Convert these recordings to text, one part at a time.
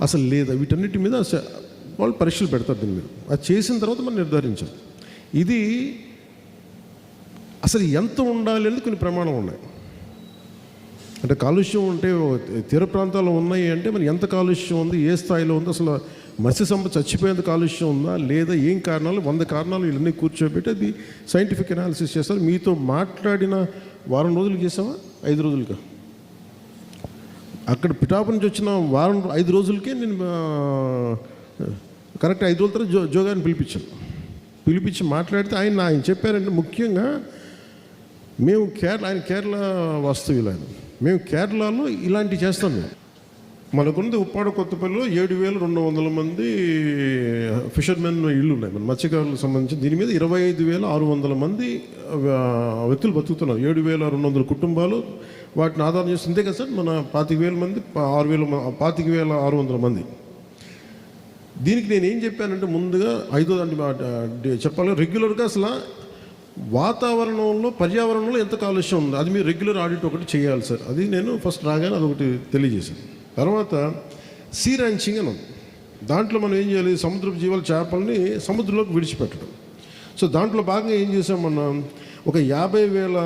అసలు లేదా. వీటన్నిటి మీద వాళ్ళు పరీక్షలు పెడతారు దీని మీద. అది చేసిన తర్వాత మనం నిర్ధారించాలి. ఇది అసలు ఎంత ఉండాలి అనేది కొన్ని ప్రమాణాలు ఉన్నాయి. అంటే కాలుష్యం ఉంటే తీర ప్రాంతాల్లో ఉన్నాయి అంటే మరి ఎంత కాలుష్యం ఉంది ఏ స్థాయిలో ఉంది అసలు మత్స్య సంపద చచ్చిపోయేంత కాలుష్యం ఉందా లేదా ఏం కారణాలు వంద కారణాలు ఇవన్నీ కూర్చోబెట్టి అది సైంటిఫిక్ అనాలిసిస్ చేస్తారు. మీతో మాట్లాడిన వారం రోజులు చేసావా? ఐదు రోజులుగా? అక్కడ పిఠాపు నుంచి వచ్చిన వారం ఐదు రోజులకే నేను కరెక్ట్ ఐదు రోజుల తర్వాత జో జోగాన్ని పిలిపించాను. పిలిపించి మాట్లాడితే ఆయన ఆయన చెప్పారంటే ముఖ్యంగా మేము కేరళ ఆయన కేరళ వాస్తవ్యులు ఆయన. మేము కేరళలో ఇలాంటివి చేస్తాం మేము. మనకుంది ఉప్పాడ కొత్తపల్లిలో ఏడు వేల రెండు వందల మంది ఫిషర్మెన్ ఇళ్ళు ఉన్నాయి. మన మత్స్యకారులకు సంబంధించి దీని మీద ఇరవై ఐదు వేల ఆరు వందల మంది వ్యక్తులు బతుకుతున్నారు. ఏడు వేల రెండు వందల కుటుంబాలు వాటిని ఆధారం చేసి ఇంతే కదా సార్? మన పాతిక వేల మంది ఆరు వేల పాతిక వేల ఆరు వందల మంది. దీనికి నేను ఏం చెప్పానంటే ముందుగా ఐదో దాన్ని చెప్పాలి. రెగ్యులర్గా అసలు వాతావరణంలో పర్యావరణంలో ఎంత కాలుష్యం ఉంది? అది మీరు రెగ్యులర్ ఆడిట్ ఒకటి చేయాలి సార్. అది నేను ఫస్ట్ రాగానే అదొకటి తెలియజేశాను. తర్వాత సీ ర్యాంచింగ్ అని ఉంది. దాంట్లో మనం ఏం చేయాలి? సముద్రపు జీవాల చేపల్ని సముద్రంలోకి విడిచిపెట్టడం. సో దాంట్లో భాగంగా ఏం చేసాం మనం? ఒక యాభై వేల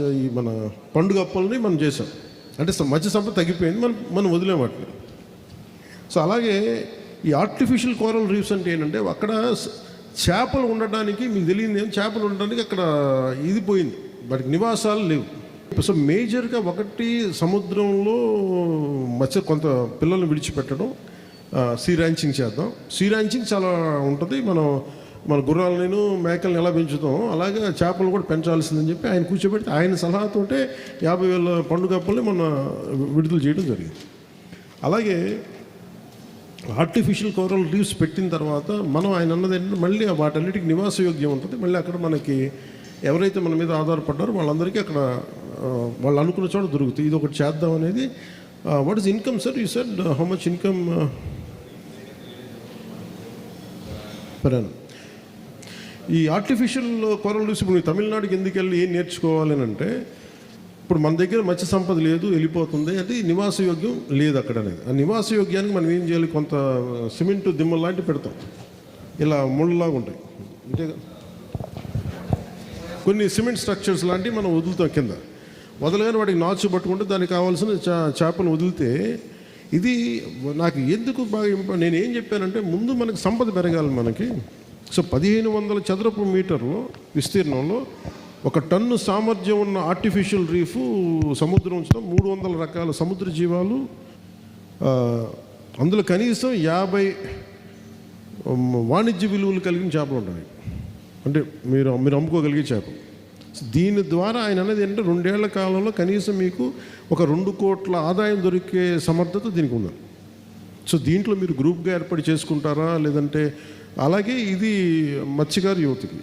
చ- ఈ మన పండుగ అప్పల్ని మనం చేసాం అంటే మత్స్య సంపద తగ్గిపోయింది. మనం మనం వదిలేం వాటిని. సో అలాగే ఈ ఆర్టిఫిషియల్ కోరల్ రీఫ్స్ అంటే ఏంటంటే అక్కడ చేపలు ఉండడానికి మీకు తెలియదు. ఏం చేపలు ఉండడానికి అక్కడ ఇది పోయింది. వాటికి నివాసాలు లేవు. సో మేజర్గా ఒకటి సముద్రంలో మత్స్య కొంత పిల్లల్ని విడిచిపెట్టడం సీ ర్యాంచింగ్ చేద్దాం. సీ ర్యాంచింగ్ చాలా ఉంటుంది. మనం మన గుర్రాలను మేకలను ఎలా పెంచుతాం అలాగే చేపలు కూడా పెంచాల్సిందని చెప్పి ఆయన కూర్చోబెడితే ఆయన సలహాతోటే యాభై వేల పండుగ అప్పుల్ని మన విడుదల చేయడం జరిగింది. అలాగే ఆర్టిఫిషియల్ కోరల్ రీవ్స్ పెట్టిన తర్వాత మనం ఆయన అన్నది ఏంటంటే మళ్ళీ వాటన్నిటికి నివాసయోగ్యం ఉంటుంది. మళ్ళీ అక్కడ మనకి ఎవరైతే మన మీద ఆధారపడ్డారో వాళ్ళందరికీ అక్కడ వాళ్ళు అనుకున్న చోట దొరుకుతాయి. ఇది ఒకటి చేద్దాం అనేది what is income sir you sir how much income పరాను ఈ ఆర్టిఫిషియల్ కొరలు చూసి ఇప్పుడు తమిళనాడుకి ఎందుకు వెళ్ళి ఏం నేర్చుకోవాలి అని అంటే ఇప్పుడు మన దగ్గర మత్స్య సంపద లేదు వెళ్ళిపోతుంది అది నివాసయోగ్యం లేదు అక్కడ అనేది. ఆ నివాసయోగ్యానికి మనం ఏం చేయాలి? కొంత సిమెంట్ దిమ్మలు లాంటివి పెడతాం. ఇలా ముళ్ళలాగా ఉంటాయి. అంతే కొన్ని సిమెంట్ స్ట్రక్చర్స్ లాంటివి మనం వదులుతాం కింద. వదలగానే వాటికి నాచు పట్టుకుంటే దానికి కావాల్సిన చా చేపను వదిలితే ఇది నాకు ఎందుకు బాగా నేను ఏం చెప్పానంటే ముందు మనకి సంపద పెరగాలి మనకి. సో పదిహేను వందల చదరపు మీటర్లు విస్తీర్ణంలో ఒక టన్ను సామర్థ్యం ఉన్న ఆర్టిఫిషియల్ రీఫ్ సముద్రం ఉంచడం మూడు వందల రకాల సముద్ర జీవాలు. అందులో కనీసం యాభై వాణిజ్య విలువలు కలిగిన చేపలు ఉంటాయి. అంటే మీరు మీరు అమ్ముకోగలిగే చేపలు. దీని ద్వారా ఆయన అనేది ఏంటంటే రెండేళ్ళ కాలంలో కనీసం మీకు ఒక రెండు కోట్ల ఆదాయం దొరికే సమర్థత దీనికి ఉన్నారు సో దీంట్లో మీరు గ్రూప్గా ఏర్పాటు చేసుకుంటారా? లేదంటే అలాగే ఇది మత్స్యకారు యువతికి.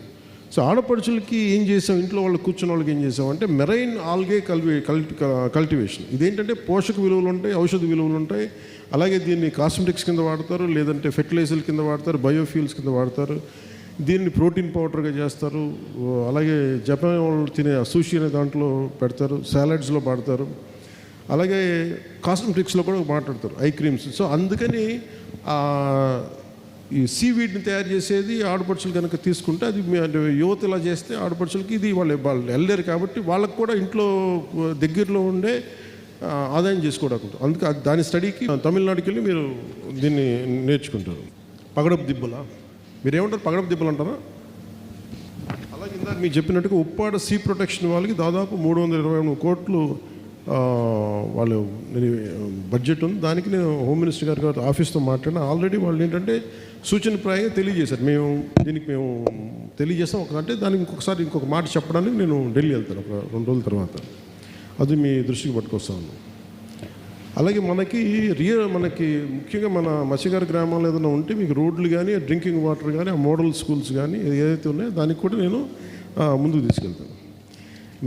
సో ఆడపడుచులకి ఏం చేసాం ఇంట్లో వాళ్ళు కూర్చున్న వాళ్ళకి ఏం చేసాం అంటే మెరైన్ ఆల్గే కల్వి కల్టివేషన్. ఇదేంటంటే పోషక విలువలు ఉంటాయి ఔషధ విలువలు ఉంటాయి. అలాగే దీన్ని కాస్మెటిక్స్ కింద వాడతారు లేదంటే ఫెర్టిలైజర్ కింద వాడతారు బయోఫ్యూల్స్ కింద వాడతారు. దీన్ని ప్రోటీన్ పౌడర్గా చేస్తారు. అలాగే జపాన్ వాళ్ళు తినే సూషి అనే దాంట్లో పెడతారు. సాలడ్స్లో వాడతారు. అలాగే కాస్మెటిక్స్లో కూడా మాట్లాడతారు. Eye creams. సో అందుకని ఈ సీవీడ్ని తయారు చేసేది ఆడపడుచులు కనుక తీసుకుంటే అది యువత ఇలా చేస్తే ఆడపడుచులకి ఇది వాళ్ళు వాళ్ళు వెళ్ళలేరు కాబట్టి వాళ్ళకు కూడా ఇంట్లో దగ్గరలో ఉండే ఆదాయం చేసుకోవడానికి అందుకే దాని స్టడీకి తమిళనాడుకి వెళ్ళి మీరు దీన్ని నేర్చుకుంటారు. పగడపు దిబ్బలా? మీరేమంటారు? పగడపు దెబ్బలు అంటారా? అలాగే ఇందాక మీకు చెప్పినట్టుగా ఉప్పాడ సీ ప్రొటెక్షన్ వాళ్ళకి దాదాపు మూడు వందల ఇరవై మూడు కోట్లు వాళ్ళు నేను బడ్జెట్ ఉంది. దానికి నేను హోమ్ మినిస్టర్ గారి గారి ఆఫీస్తో మాట్లాడిన. ఆల్రెడీ వాళ్ళు ఏంటంటే సూచనప్రాయంగా తెలియజేశారు. మేము దీనికి మేము తెలియజేస్తాం. ఒక అంటే దానికి ఇంకొకసారి ఇంకొక మాట చెప్పడానికి నేను ఢిల్లీ వెళ్తాను. ఒక రెండు రోజుల తర్వాత. అది మీ దృష్టికి పట్టుకొస్తాను. అలాగే మనకి రియల్ మనకి ముఖ్యంగా మన మసిగారి గ్రామాలు ఏదైనా ఉంటే మీకు రోడ్లు కానీ డ్రింకింగ్ వాటర్ కానీ ఆ మోడల్ స్కూల్స్ కానీ ఏదైతే ఉన్నాయో దానికి కూడా నేను ముందుకు తీసుకెళ్తాను.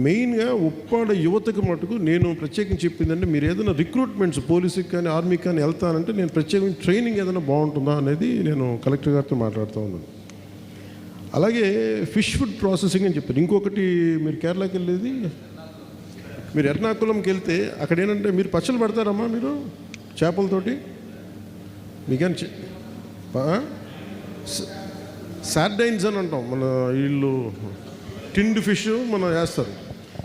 మెయిన్గా ఉప్పాడ యువతకు మటుకు నేను ప్రత్యేకించి చెప్పిందంటే మీరు ఏదైనా రిక్రూట్మెంట్స్ పోలీసుకి కానీ ఆర్మీకి కానీ వెళ్తానంటే నేను ప్రత్యేకించి ట్రైనింగ్ ఏదైనా బాగుంటుందా అనేది నేను కలెక్టర్ గారితో మాట్లాడుతూ ఉన్నాను. అలాగే ఫిష్ ఫుడ్ ప్రాసెసింగ్ అని చెప్పారు. ఇంకొకటి మీరు కేరళకి వెళ్ళేది? మీరు ఎర్నాకుళంకి వెళ్తే అక్కడ ఏంటంటే మీరు పచ్చళ్ళు పడతారమ్మా మీరు? చేపలతోటి? మీకేం సార్డైన్స్ అని అంటాం. మన వీళ్ళు టిండ్ ఫిష్ మనం వేస్తారు.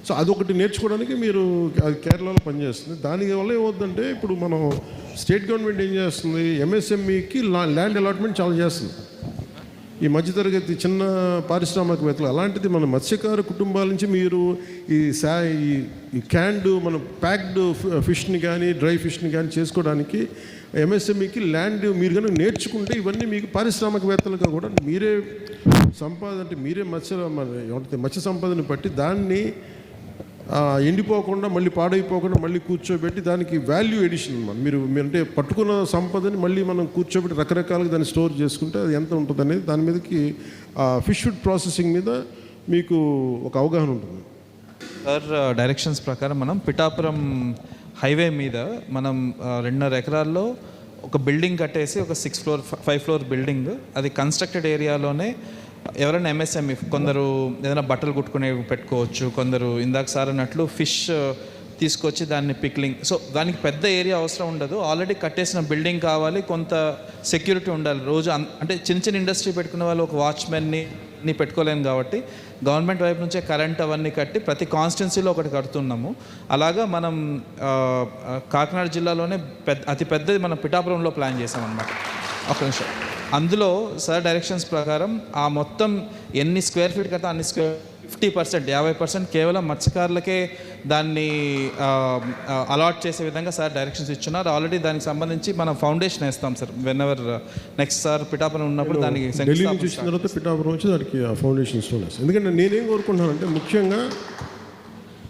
సో అదొకటి నేర్చుకోవడానికి మీరు అది కేరళలో పనిచేస్తుంది. దాని వల్ల ఏమవుతుందంటే ఇప్పుడు మనం స్టేట్ గవర్నమెంట్ ఏం చేస్తుంది? ఎంఎస్ఎంఈకి ల్యాండ్ అలాట్మెంట్ చాలా చేస్తుంది. ఈ మధ్యతరగతి చిన్న పారిశ్రామికవేత్తలు అలాంటిది మన మత్స్యకార కుటుంబాల నుంచి మీరు ఈ సా ఈ- క్యాండ్ మన ప్యాక్డ్ ఫిష్ని కానీ డ్రై ఫిష్ని కానీ చేసుకోవడానికి ఎంఎస్ఎంఈకి ల్యాండ్ మీరు కనుక నేర్చుకుంటే ఇవన్నీ మీకు పారిశ్రామికవేత్తలుగా కూడా మీరే సంపాదన అంటే మీరే మత్స్య మన మత్స్య సంపాదన బట్టి దాన్ని ఎండిపోకుండా మళ్ళీ పాడైపోకుండా మళ్ళీ కూర్చోబెట్టి దానికి వాల్యూ ఎడిషన్ మీరు మీరు అంటే పట్టుకున్న సంపదని మళ్ళీ మనం కూర్చోబెట్టి రకరకాలుగా దాన్ని స్టోర్ చేసుకుంటే అది ఎంత ఉంటుంది అనేది దాని మీదకి ఫిష్ ఫుడ్ ప్రాసెసింగ్ మీద మీకు ఒక అవగాహన ఉంటుంది. సార్ డైరెక్షన్స్ ప్రకారం మనం పిఠాపురం హైవే మీద మనం రెండున్నర ఎకరాల్లో ఒక బిల్డింగ్ కట్టేసి ఒక six floor five floor building అది కన్స్ట్రక్టెడ్ ఏరియాలోనే ఎవరైనా ఎంఎస్ఎంఈ కొందరు ఏదైనా బట్టలు కుట్టుకునే పెట్టుకోవచ్చు కొందరు ఇందాక సార్ అన్నట్లు ఫిష్ uh, తీసుకొచ్చి దాన్ని పిక్లింగ్ సో దానికి పెద్ద ఏరియా అవసరం ఉండదు. ఆల్రెడీ కట్టేసిన బిల్డింగ్ కావాలి కొంత సెక్యూరిటీ ఉండాలి. రోజు అన్- అంటే చిన్న చిన్న ఇండస్ట్రీ పెట్టుకునే వాళ్ళు ఒక వాచ్మెన్ని ని పెట్టుకోలేము కాబట్టి గవర్నమెంట్ వైపు నుంచే కరెంట్ అవన్నీ కట్టి ప్రతి కాన్స్టిట్యున్సీలో ఒకటి కడుతున్నాము. అలాగా మనం uh, uh, కాకినాడ జిల్లాలోనే పెద్ద అతి పెద్దది మనం పిఠాపురంలో ప్లాన్ చేసామన్నమాట ఒక నిమిషం. అందులో సార్ డైరెక్షన్స్ ప్రకారం ఆ మొత్తం ఎన్ని స్క్వేర్ ఫీట్ కదా అన్ని స్క్వేర్ ఫిఫ్టీ పర్సెంట్ యాభై పర్సెంట్ కేవలం మత్స్యకారులకే దాన్ని అలాట్ చేసే విధంగా సార్ డైరెక్షన్స్ ఇచ్చున్నారు. ఆల్రెడీ దానికి సంబంధించి మనం ఫౌండేషన్ వేస్తాం sir whenever next sir Pithapuram ఉన్నప్పుడు దానికి తర్వాత పిఠాపురం వచ్చి దానికి ఫౌండేషన్ ఎందుకంటే నేనేం కోరుకుంటున్నానంటే ముఖ్యంగా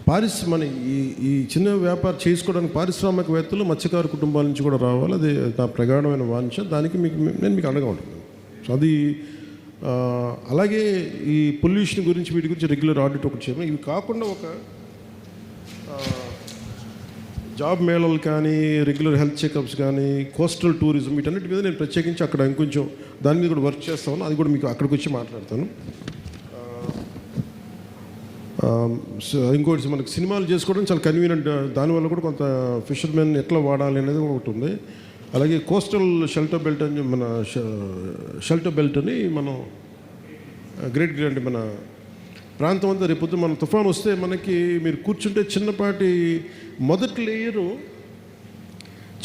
పారిశ్రమ మన ఈ ఈ చిన్న వ్యాపారం చేసుకోవడానికి పారిశ్రామికవేత్తలు మత్స్యకారు కుటుంబాల నుంచి కూడా రావాలి. అది నా ప్రగాఢమైన వాంఛ. దానికి మీకు నేను మీకు అండగా ఉంటాను. సో అది అలాగే ఈ పొల్యూషన్ గురించి వీటి గురించి రెగ్యులర్ ఆడిట్ ఒకటి చేయడం ఇవి కాకుండా ఒక జాబ్ మేళలు కానీ రెగ్యులర్ హెల్త్ చెకప్స్ కానీ కోస్టల్ టూరిజం వీటన్నిటి మీద నేను ప్రత్యేకించి అక్కడ ఇంకొంచెం దాని మీద కూడా వర్క్ చేస్తాను అది కూడా మీకు అక్కడికి వచ్చి మాట్లాడతాను. Um, ఇంకోటి మనకి సినిమాలు చేసుకోవడం చాలా కన్వీనియంట్ uh, దానివల్ల కూడా కొంత ఫిషర్మెన్ ఎట్లా వాడాలి అనేది ఒకటి ఉంది. అలాగే కోస్టల్ షెల్టర్ బెల్ట్ అని మన షెల్టర్ బెల్ట్ అని మనం uh, గ్రేట్ గ్రేట్ మన ప్రాంతం అంతా రేపు పొద్దున్న మన తుఫాన్ వస్తే మనకి మీరు కూర్చుంటే చిన్నపాటి మొదటి లేయరు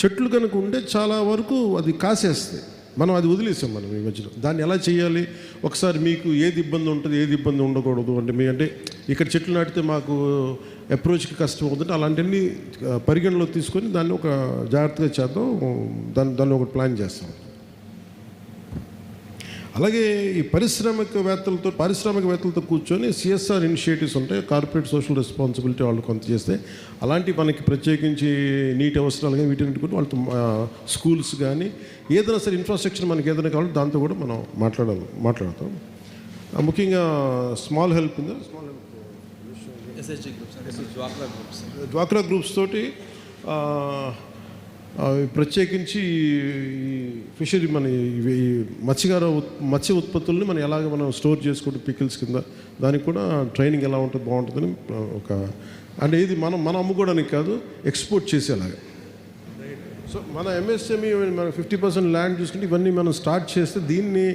చెట్లు కనుక ఉంటే చాలా వరకు అది కాసేస్తాయి. మనం అది వదిలేసాం మనం ఈ మధ్యలో. దాన్ని ఎలా చేయాలి? ఒకసారి మీకు ఏది ఇబ్బంది ఉంటుంది ఏది ఇబ్బంది ఉండకూడదు అంటే మీ అంటే ఇక్కడ చెట్లు నాటితే మాకు అప్రోచ్కి కష్టం అవుతుంటే అలాంటివన్నీ పరిగణలో తీసుకొని దాన్ని ఒక జాగ్రత్తగా చేద్దాం దాన్ని దాన్ని ఒకటి ప్లాన్ చేస్తాం. అలాగే ఈ పారిశ్రామికవేత్తలతో పారిశ్రామికవేత్తలతో కూర్చొని సిఎస్ఆర్ ఇనిషియేటివ్స్ ఉంటాయి. కార్పొరేట్ సోషల్ రెస్పాన్సిబిలిటీ వాళ్ళు కొంత చేస్తే అలాంటి మనకి ప్రత్యేకించి నీటి అవసరాలు కానీ వీటిని కూడా వాళ్ళతో స్కూల్స్ కానీ ఏదైనా సరే ఇన్ఫ్రాస్ట్రక్చర్ మనకి ఏదైనా కావాలంటే దాంతో కూడా మనం మాట్లాడాలి మాట్లాడతాం. ముఖ్యంగా స్మాల్ హెల్ప్ ఉందా? స్మాల్ హెల్ప్ డ్వాక్రా గ్రూప్స్ తోటి ప్రత్యేకించి ఈ ఫిషరీ మన ఈ- ఈ మత్స్యకార మత్స్య ఉత్పత్తుల్ని మనం ఎలాగ మనం స్టోర్ చేసుకుంటూ పికిల్స్ కింద దానికి కూడా ట్రైనింగ్ ఎలా ఉంటుంది బాగుంటుందని ఒక అంటే ఇది మనం మనం అమ్ముకోవడానికి కాదు ఎక్స్పోర్ట్ చేసేలాగా. సో మన ఎంఎస్ఎంఈ మన ఫిఫ్టీ పర్సెంట్ ల్యాండ్ చూసుకుంటే ఇవన్నీ మనం స్టార్ట్ చేస్తే దీన్ని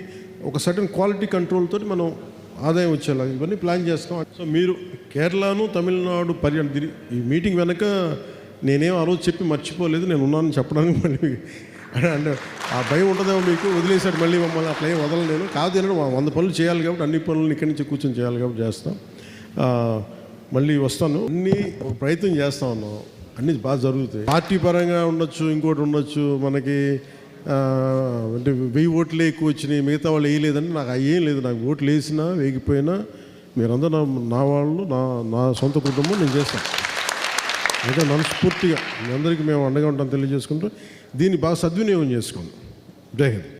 ఒక సర్టన్ క్వాలిటీ కంట్రోల్తో మనం ఆదాయం వచ్చేలాగా ఇవన్నీ ప్లాన్ చేస్తాం. సో మీరు కేరళను తమిళనాడు పర్యటన ఈ మీటింగ్ వెనక నేనేం ఆ రోజు చెప్పి మర్చిపోలేదు నేను ఉన్నానని చెప్పడానికి మళ్ళీ అంటే ఆ భయం ఉంటుందేమో మీకు? వదిలేశాడు మళ్ళీ మమ్మల్ని అట్లా ఏం వదలలేను కాదు నేను వంద పనులు చేయాలి కాబట్టి అన్ని పనులు ఇక్కడి నుంచి కూర్చొని చేయాలి కాబట్టి చేస్తాం. మళ్ళీ వస్తాను. అన్ని ఒక ప్రయత్నం చేస్తా ఉన్నాం. అన్నీ బాగా జరుగుతాయి. పార్టీ పరంగా ఉండొచ్చు ఇంకోటి ఉండొచ్చు. మనకి అంటే వెయ్యి ఓట్లే ఎక్కువ వచ్చినాయి మిగతా వాళ్ళు వేయలేదని నాకు అవి ఏం లేదు. నాకు ఓట్లు వేసినా వేగిపోయినా మీరందరూ నా నా వాళ్ళు నా నా సొంత కుటుంబం నేను చేస్తాను. అయితే మనస్ఫూర్తిగా మీ అందరికీ మేము అండగా ఉంటాం తెలియజేసుకుంటూ దీన్ని బాగా సద్వినియోగం చేసుకోండి జై హింద్.